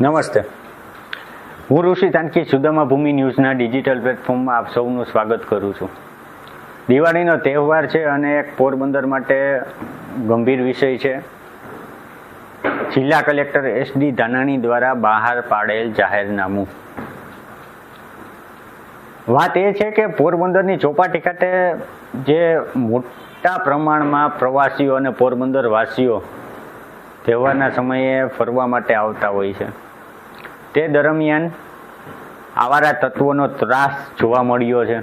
નમસ્તે. હું ઋષિ તાનકી સુદામા ભૂમિ ન્યૂઝના ડિજિટલ પ્લેટફોર્મમાં આપ સૌનું સ્વાગત કરું છું. દિવાળીનો તહેવાર છે અને એક પોરબંદર માટે ગંભીર વિષય છે. જિલ્લા કલેક્ટર એસ ડી ધાનાણી દ્વારા બહાર પાડેલ જાહેરનામું. વાત એ છે કે પોરબંદરની ચોપાટી ખાતે જે મોટા પ્રમાણમાં પ્રવાસીઓ અને પોરબંદર વાસીઓ તહેવારના સમયે ફરવા માટે આવતા હોય છે. તે દરમિયાન આવારા તત્વોનો ત્રાસ જોવા મળ્યો છે.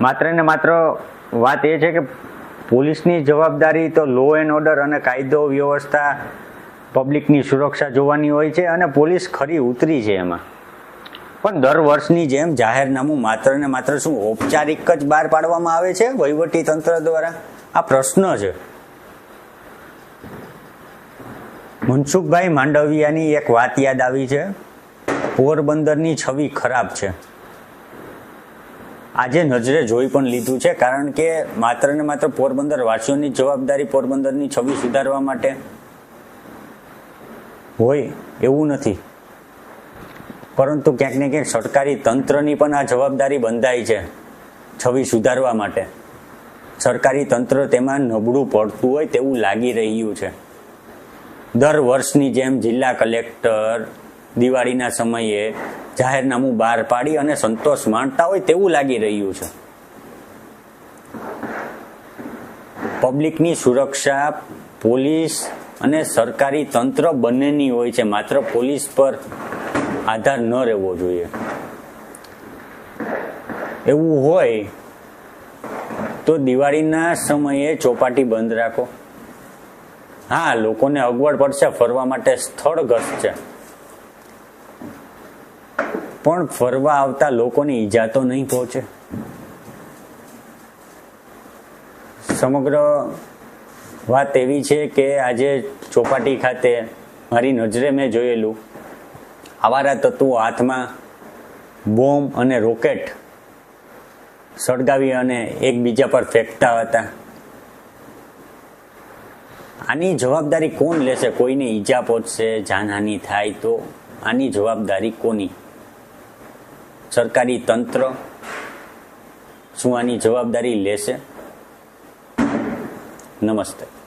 માત્ર ને માત્ર વાત એ છે કે પોલીસની જવાબદારી તો લો એન્ડ ઓર્ડર અને કાયદો વ્યવસ્થા પબ્લિકની સુરક્ષા જોવાની હોય છે અને પોલીસ ખરી ઉતરી છે એમાં. પણ દર વર્ષની જેમ જાહેરનામું માત્ર ને માત્ર શું ઔપચારિક જ બહાર પાડવામાં આવે છે વહીવટી તંત્ર દ્વારા? આ પ્રશ્ન છે. મનસુખભાઈ માંડવિયાની એક વાત યાદ આવી છે. પોરબંદરની છબી ખરાબ છે. આજે નજરે જોઈ પણ લીધું છે, કારણ કે માત્ર ને માત્ર પોરબંદર વાસીઓની જવાબદારી પોરબંદરની છબી સુધારવા માટે હોય એવું નથી. પરંતુ ક્યાંક ને ક્યાંક સરકારી તંત્રની પણ આ જવાબદારી બંધાય છે, છબી સુધારવા માટે. સરકારી તંત્ર તેમાં નબળું પડતું હોય તેવું લાગી રહ્યું છે. દર વર્ષની જેમ જિલ્લા કલેક્ટર દિવાળીના સમયે જાહેરનામું બહાર પાડી અને સંતોષ માણતા હોય તેવું લાગી રહ્યું છે. પબ્લિકની સુરક્ષા, પોલીસ અને સરકારી તંત્ર બંનેની હોય છે. માત્ર પોલીસ પર આધાર ન રહેવો જોઈએ. એવું હોય તો દિવાળીના સમયે ચોપાટી બંધ રાખો. હા, લોકોને અગવડ પડશે, ફરવા માટે સ્થળ ઘટશે. પણ ફરવા આવતા લોકોની ઈજા તો નહીં પહોંચે. સમગ્ર વાત એવી છે કે આજે ચોપાટી ખાતે મારી નજરે મેં જોયેલું આવારા તત્વો હાથમાં બોમ્બ અને રોકેટ સળગાવી અને એકબીજા પર ફેંકતા હતા. આની જવાબદારી કોણ લેશે? કોઈને ઈજા પહોંચશે, જાનહાનિ થાય તો આની જવાબદારી કોની? સરકારી તંત્ર શું આની જવાબદારી લેશે? નમસ્તે.